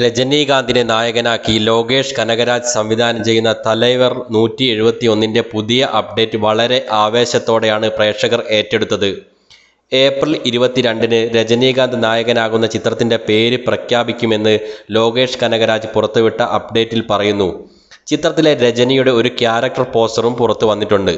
രജനീകാന്തിനെ നായകനാക്കി ലോകേഷ് കനകരാജ് സംവിധാനം ചെയ്യുന്ന തലൈവർ നൂറ്റി എഴുപത്തി ഒന്നിന്റെ പുതിയ അപ്ഡേറ്റ് വളരെ ആവേശത്തോടെയാണ് പ്രേക്ഷകർ ഏറ്റെടുത്തത്. ഏപ്രിൽ ഇരുപത്തിരണ്ടിന് രജനീകാന്ത് നായകനാകുന്ന ചിത്രത്തിന്റെ പേര് പ്രഖ്യാപിക്കുമെന്ന് ലോകേഷ് കനകരാജ് പുറത്തുവിട്ട അപ്ഡേറ്റിൽ പറയുന്നു. ചിത്രത്തിലെ രജനിയുടെ ഒരു ക്യാരക്ടർ പോസ്റ്ററും പുറത്തു വന്നിട്ടുണ്ട്.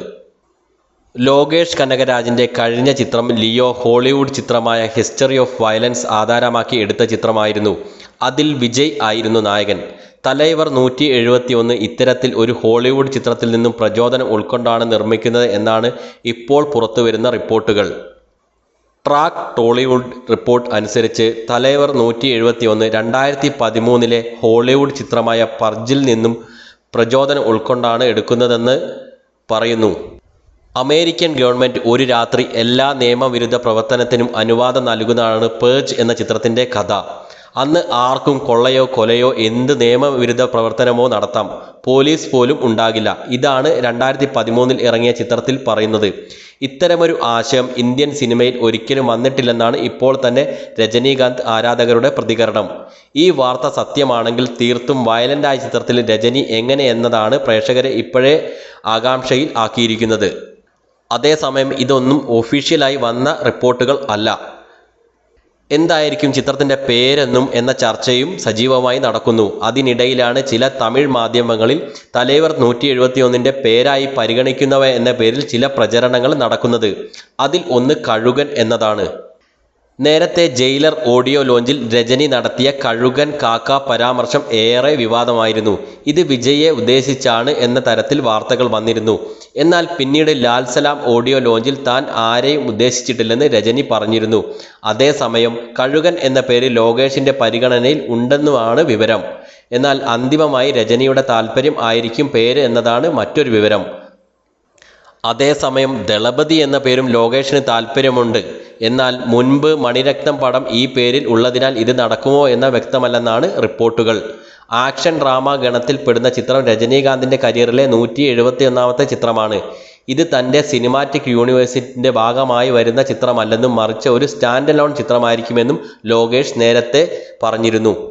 ലോകേഷ് കനകരാജിന്റെ കഴിഞ്ഞ ചിത്രം ലിയോ ഹോളിവുഡ് ചിത്രമായ ഹിസ്റ്ററി ഓഫ് വയലൻസ് ആധാരമാക്കി എടുത്ത ചിത്രമായിരുന്നു. അതിൽ വിജയ് ആയിരുന്നു നായകൻ. തലൈവർ നൂറ്റി എഴുപത്തി ഒന്ന് ഇത്തരത്തിൽ ഒരു ഹോളിവുഡ് ചിത്രത്തിൽ നിന്നും പ്രചോദനം ഉൾക്കൊണ്ടാണ് നിർമ്മിക്കുന്നത് എന്നാണ് ഇപ്പോൾ പുറത്തുവരുന്ന റിപ്പോർട്ടുകൾ. ട്രാക്ക് ടോളിവുഡ് റിപ്പോർട്ട് അനുസരിച്ച് തലൈവർ നൂറ്റി എഴുപത്തി ഒന്ന് രണ്ടായിരത്തി പതിമൂന്നിലെ ഹോളിവുഡ് ചിത്രമായ പർജിൽ നിന്നും പ്രചോദനം ഉൾക്കൊണ്ടാണ് എടുക്കുന്നതെന്ന് പറയുന്നു. അമേരിക്കൻ ഗവൺമെന്റ് ഒരു രാത്രി എല്ലാ നിയമവിരുദ്ധ പ്രവർത്തനത്തിനും അനുവാദം നൽകുന്നതാണ് പേജ് എന്ന ചിത്രത്തിന്റെ കഥ. അന്ന് ആർക്കും കൊള്ളയോ കൊലയോ എന്ത് നിയമവിരുദ്ധ പ്രവർത്തനമോ നടത്താം. പോലീസ് പോലും ഉണ്ടാകില്ല. ഇതാണ് രണ്ടായിരത്തി പതിമൂന്നിൽ ഇറങ്ങിയ ചിത്രത്തിൽ പറയുന്നത്. ഇത്തരമൊരു ആശയം ഇന്ത്യൻ സിനിമയിൽ ഒരിക്കലും വന്നിട്ടില്ലെന്നാണ് ഇപ്പോൾ തന്നെ രജനീകാന്ത് ആരാധകരുടെ പ്രതികരണം. ഈ വാർത്ത സത്യമാണെങ്കിൽ തീർത്തും വയലന്റായ ചിത്രത്തിൽ രജനി എങ്ങനെ എന്നതാണ് പ്രേക്ഷകരെ ഇപ്പോഴേ ആകാംക്ഷയിൽ ആക്കിയിരിക്കുന്നത്. അതേസമയം ഇതൊന്നും ഒഫീഷ്യലായി വന്ന റിപ്പോർട്ടുകൾ അല്ല. എന്തായിരിക്കും ചിത്രത്തിന്റെ പേരെന്നും എന്ന ചർച്ചയും സജീവമായി നടക്കുന്നു. അതിനിടയിലാണ് ചില തമിഴ് മാധ്യമങ്ങളിൽ തലേവർ നൂറ്റി എഴുപത്തിയൊന്നിന്റെ പേരായി പരിഗണിക്കുന്നവ എന്ന പേരിൽ ചില പ്രചരണങ്ങൾ നടക്കുന്നത്. അതിൽ ഒന്ന് കഴുകൻ എന്നതാണ്. നേരത്തെ ജയിലർ ഓഡിയോ ലോഞ്ചിൽ രജനി നടത്തിയ കഴുകൻ കാക്ക പരാമർശം ഏറെ വിവാദമായിരുന്നു. ഇത് വിജയെ ഉദ്ദേശിച്ചാണ് എന്ന തരത്തിൽ വാർത്തകൾ വന്നിരുന്നു. എന്നാൽ പിന്നീട് ലാൽ സലാം ഓഡിയോ ലോഞ്ചിൽ താൻ ആരെയും ഉദ്ദേശിച്ചിട്ടില്ലെന്ന് രജനി പറഞ്ഞിരുന്നു. അതേസമയം കഴുകൻ എന്ന പേര് ലോകേഷിന്റെ പരിഗണനയിൽ ഉണ്ടെന്നുമാണ് വിവരം. എന്നാൽ അന്തിമമായി രജനിയുടെ താല്പര്യം ആയിരിക്കും പേര് എന്നതാണ് മറ്റൊരു വിവരം. അതേസമയം ദളപതി എന്ന പേരും ലോകേഷിന് താല്പര്യമുണ്ട് എന്നാൽ മുൻപ് മണിരക്തം പടം ഈ പേരിൽ ഉള്ളതിനാൽ ഇത് നടക്കുമോ എന്ന വ്യക്തമല്ലെന്നാണ് റിപ്പോർട്ടുകൾ. ആക്ഷൻ ഡ്രാമ ഗണത്തിൽപ്പെടുന്ന ചിത്രം രജനീകാന്തിന്റെ കരിയറിലെ നൂറ്റി എഴുപത്തി ഒന്നാമത്തെ ചിത്രമാണ്. ഇത് തന്റെ സിനിമാറ്റിക് യൂണിവേഴ്സിറ്റിന്റെ ഭാഗമായി വരുന്ന ചിത്രമല്ലെന്നും മറിച്ച് ഒരു സ്റ്റാൻഡ് അലോൺ ചിത്രമായിരിക്കുമെന്നും ലോകേഷ് നേരത്തെ പറഞ്ഞിരുന്നു.